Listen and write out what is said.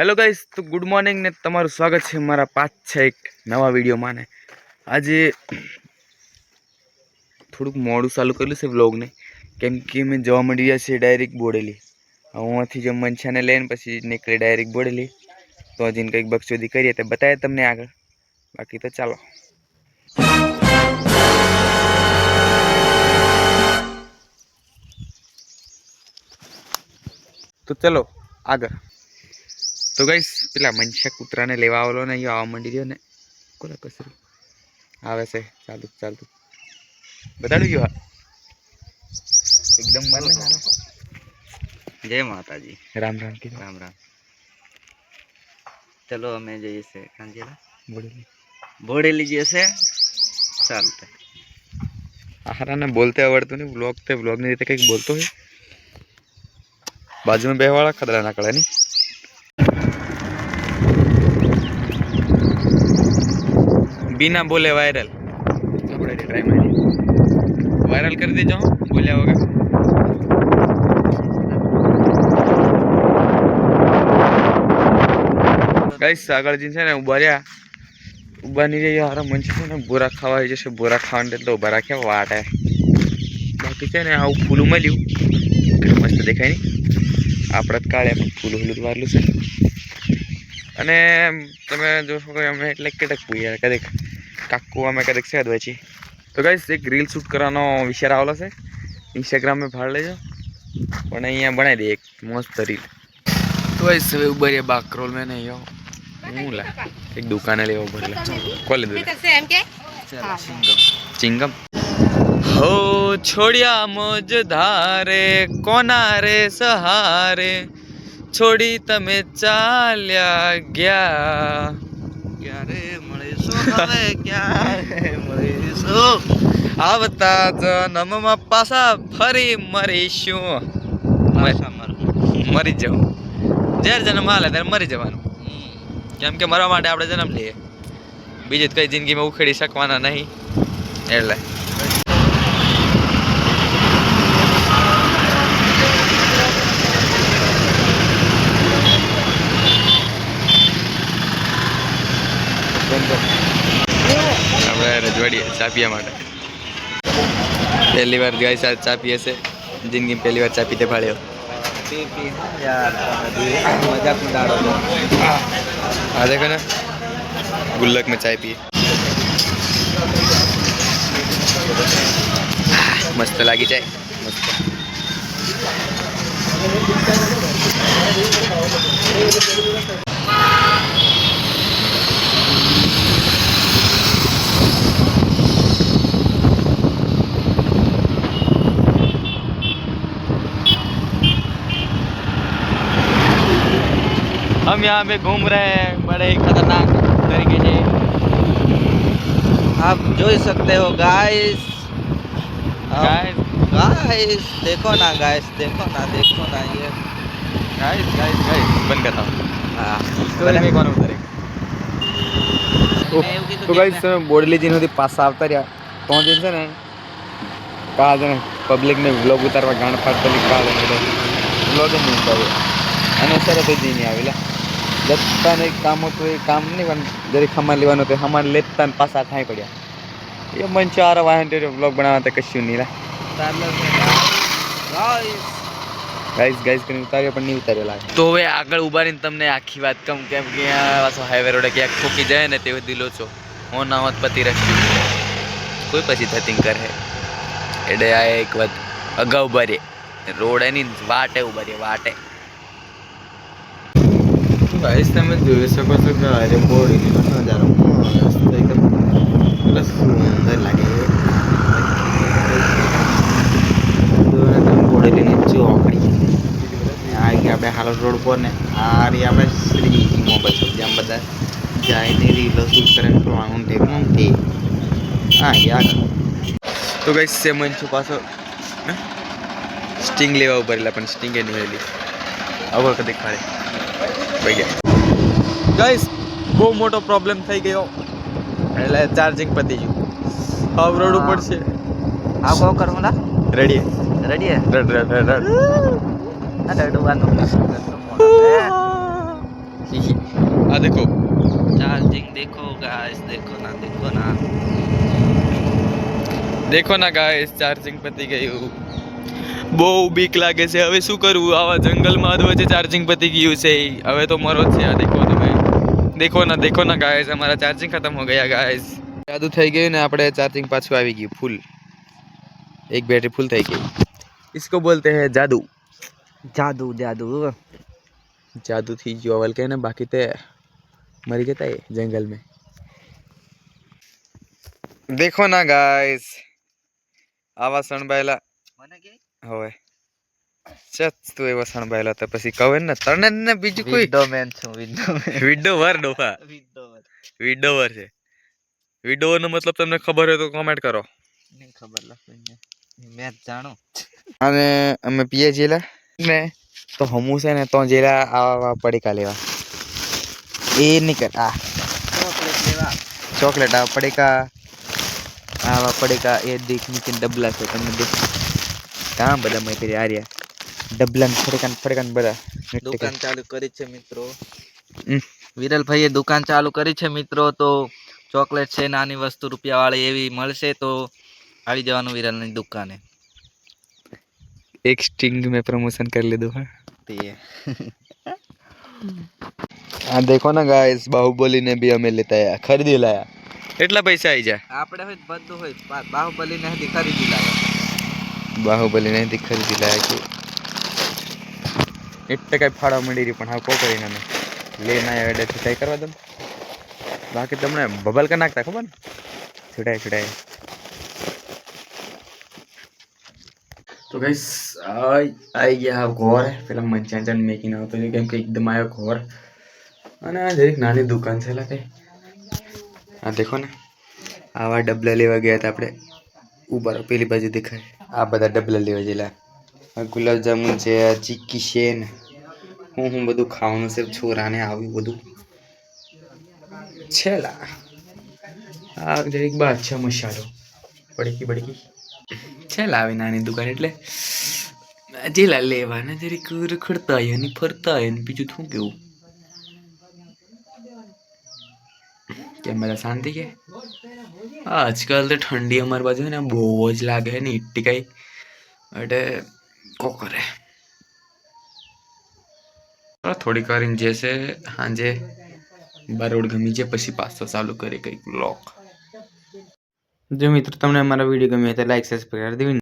Hello guys તો good morning ને તમારું સ્વાગત છે મારા પાછા એક નવા વિડીયોમાં ને. આજે થોડુંક મોડું ચાલુ કરેલું છે વ્લોગને. કેમ કે મેં જવા મળી રહ્યા છીએ ડાયરેક્ટ બોડેલી. અહીંયાથી જે મનછાને લઈને પછી નીકળે ડાયરેક્ટ બોડેલી. તો હજી કંઈક બક્ષોદી કરીએ તો બતાવે તમને આગળ. બાકી તો ચાલો. તો ચલો આગળ. તો ગઈશ પેલા મનશા કૂતરાને લેવા આવેલો ને અહીંયા આવવા માંડી ગયો ને. કોલા કસરું? આવે છે ચાલતું ચાલતું બતાડું ગયું હા. એકદમ મને જય માતાજી. રામ રામ રામ રામ. ચલો અમે જઈએ છે કાંજેલા બોડેલી. બોડેલી જઈએ છે ચાલતે. આહારાને બોલતે આવડતું નહીં બ્લોગ તે બ્લોગની રીતે કંઈક બોલતો હોય. બાજુમાં બેવાળા ખતરા ના કળે નહીં? બીના બોલે વાયરલ આપણે વાયરલ કરી દેજો બોલ્યા વગર. ગાઈસ આગળજી છે ને ઊભા રહ્યા. ઊભા નહીં જઈએ હારા મન છે ને બોરા ખાવા જશે બોરા ખાવાનું એટલે ઊભા રાખ્યા વાટે. બાકી છે ને આવું ફૂલું મળ્યું મસ્ત દેખાય નહીં. આપણે જ કાળે ફૂલું ફૂલું વાળલું છે. અને તમે જોશો કે અમે એટલે કેટલાક પૂર્યા કદાચ કાકુ અમે કદીક છે પછી તો ગાઈસ એક રીલ શૂટ કરવાનો વિચાર આવેલો છે. ઇન્સ્ટાગ્રામે ભાડ લેજો. પણ અહીંયા બનાવી દઈએ એક મસ્ત રીલ તો ગાઈસ હવે ઊભા રહ્યા બાકરોલ મેં નહીં આવો હું લા એક દુકાને લેવો ભરલે કોલે દે. ચિંગમ. હો છોડ્યા મોજ ધારે કોના રે સહારે. છોડી તમે ચાલ્યા ગયા. ક્યારે મળીશું હવે ક્યારે મળીશું આવતા જન્મમાં પાછા ફરી મરીશું મરું. જવું. જ્યારે જન્મ હાલે ત્યારે મરી જવાનું. કેમ કે મરવા માટે આપણે જન્મ લઈએ. બીજી કઈ જિંદગીમાં ઉખેડી શકવાના નહીં. એટલે. વળીએ ચાપિયા માટે. પહેલી વાર ગાય સાથે ચાપી હશે. જિંદગી પહેલી વાર ચાપી તે ફાળ્યો હા દેખો ને ગુલ્લક મેં ચા પીએ. મસ્ત લાગી જાય. મસ્ત हम यहाँ पे घूम रहे हैं बड़े ही खतरनाक तरीके से आप જોઈ सकते हो गाइस गाइस गाइस देखो ना गाइस देखो ना देखो ना ये गाइस गाइस गाइस बंद करता हूँ हाँ સ્ટોરી મેં કોને ઉતારે તો ગાઈસ તમે બોડલી દિન સુધી પાછા આવતા રહ્યા તો જે છે ને કા છે ને પબ્લિકને વ્લોગ ઉતારવા ગાણ પાડ પેલી કા છે ને વ્લોગ જ નહીં ઉતાર્યો અને સરસ જ નહીં આવેલા જતાને એક કામ હતું, એ કામ નહીં, પણ જરીક સામાન લેવાનું તો સામાન લેતા ને પાછા ખાઈ પડ્યા. એ મન ચાર વાહન બ્લોગ બનાવવા તો કશું નહીં ગાઈસ ગાઈસ કરીને ઉતાર્યો, પણ નહીં ઉતાર્યો લાગે. તો હવે આગળ ઊભા રહીને તમને આખી વાત કમ કેમ કે પાછો હાઈવે રોડે ક્યાંક ઠોકી જાય ને તેવું દિલો છો. હું ના હોત પતિ રખ્યું કોઈ પછી થતિંગ કરે એટલે આ એક વાત અગાઉ ભરે રોડ એની વાટે ઊભા રહે વાટે. ગાઈસ તમે જોઈ શકો છો કે અરે બોડીનો નજારો મસ્ત સુંદર લાગે. તમે બોડેલીની ચોકડી આ ગયા આપણે હાલોલ રોડ પર ને આ આપણે શ્રી મોબાઈલ બધા જાય ને રીલો શૂટ કરે ને પ્રમાણ તે તે હા યાર તો ગઈ સેમ છું પાછો. સ્ટિંગ લેવા ઉપર પણ સ્ટિંગ એની હવે કદી ખાડે આવી ગયા ગાઈસ બહુ મોટો પ્રોબ્લેમ થઈ ગયો એટલે ચાર્જિંગ પતી ગયું હવે રડવું પડશે હા કહો કરમલા રડીએ રડીએ રડ રડ રડ રડ રડવાનું આ દેખો चार्जिंग देखो गाइस देखो ना देखो ना देखो ना गाइस चार्जिंग पती गई બહુ બીક લાગે છે હવે શું કરવું આવા જંગલમાં અધ વચ્ચે ચાર્જિંગ પતી ગયું છે હવે તો મરો જ છે આ દેખો તમે દેખો ના દેખો ના ગાઈસ અમારા ચાર્જિંગ ખતમ હો ગયા ગાઈસ જાદુ થઈ ગયું ને આપણે ચાર્જિંગ પાછું આવી ગયું ફૂલ એક બેટરી ફૂલ થઈ ગઈ इसको बोलते हैं जादू જાદુ જાદુ જાદુ થઈ ગયો અવલ કે ને બાકી તે મરી જતા એ જંગલ में દેખો ના ગાઈસ આવા સણબાયેલા મને કે હવે. ચત તું એવો સણબાયેલો તો પછી કવે ને તને ને બીજું કોઈ મેન છું વિન્ડો મેન વિડો વર ડોફા વિન્ડો મેન વિડો વર છે. વિડો નો મતલબ તમને ખબર હોય તો કોમેન્ટ કરો. નહીં ખબર લખીને મેં જ જાણું. અને અમે પીએ જેલા. ને તો હમું છે ને તો જેલા આવા પડીકા લેવા. એ નહીં કર આ. ચોકલેટ લેવા. ચોકલેટ આ પડીકા આવા પડીકા એ દેખ નીચે ડબલા છે તમને દેખ કામ બધા મેં કરી આર્યા. ડબલન ફડકાન ફડકાન બધા દુકાન ચાલુ કરી છે મિત્રો. વિરલભાઈએ દુકાન ચાલુ કરી છે મિત્રો તો ચોકલેટ છે નાની વસ્તુ રૂપિયા વાળી એવી મળશે તો આવી જવાનું વિરલની દુકાને. એક સ્ટિંગ મેં પ્રમોશન કરી લીધું હા. આ દેખો ને ગાઈસ બાહુબલી ને બી અમે લેતા આયા ખરીદી લાયા. એટલા પૈસા આવી જાય. આપણે હોય બધું હોય બાહુબલી ને ખરીદી લાવ્યા બાહુબલી ને ખરીદી લાયા કે એટલે કઈ ફાળા મળી રહી પણ હા કો કરીને અમે લઈને આવ્યા એટલે કઈ કરવા દમ બાકી તમને બબલ કરી નાખતા ખબર ને છૂટાય છૂટાય તો ગઈસ આવી ગયા ઘોર પેલા મજા ચા મેકીને આવતો છે કેમ કે એકદમ આવ્યો ઘોર અને આ જરીક નાની દુકાન છે લા કઈ આ દેખો ને આવા ડબલા લેવા ગયા હતા આપણે ઊભા રહો પેલી બાજુ દેખાય આ બધા ડબલા લેવા જેલા. આ ગુલાબજામુન છે, આ ચીક્કી છે ને. હું હું બધું ખાવાનું છે, છોરાને આવ્યું બધું. છેલા આ જરીક બા અચ્છા મસાલો. બડકી બડકી. છેલા આવી નાની દુકાન એટલે. જેલા લેવાના જરીક રખડતા હોય અને ફરતા હોય ને, બીજું શું કેવું? કેમ બધા શાંતિ કે? આજકાલ તો ઠંડી અમારી બાજુ ને, બહુ જ લાગે ને એટલી કઈ એટલે કો કરે. થોડીક વાર જે છે, સાંજે બારોડ ગમી છે પછી પાછો ચાલુ કરે કંઈક બ્લોક જો મિત્રો, તમને અમારા વીડિયો ગમ્યો તો લાઈક સબસ્ક્રાઈબ કરી દેવી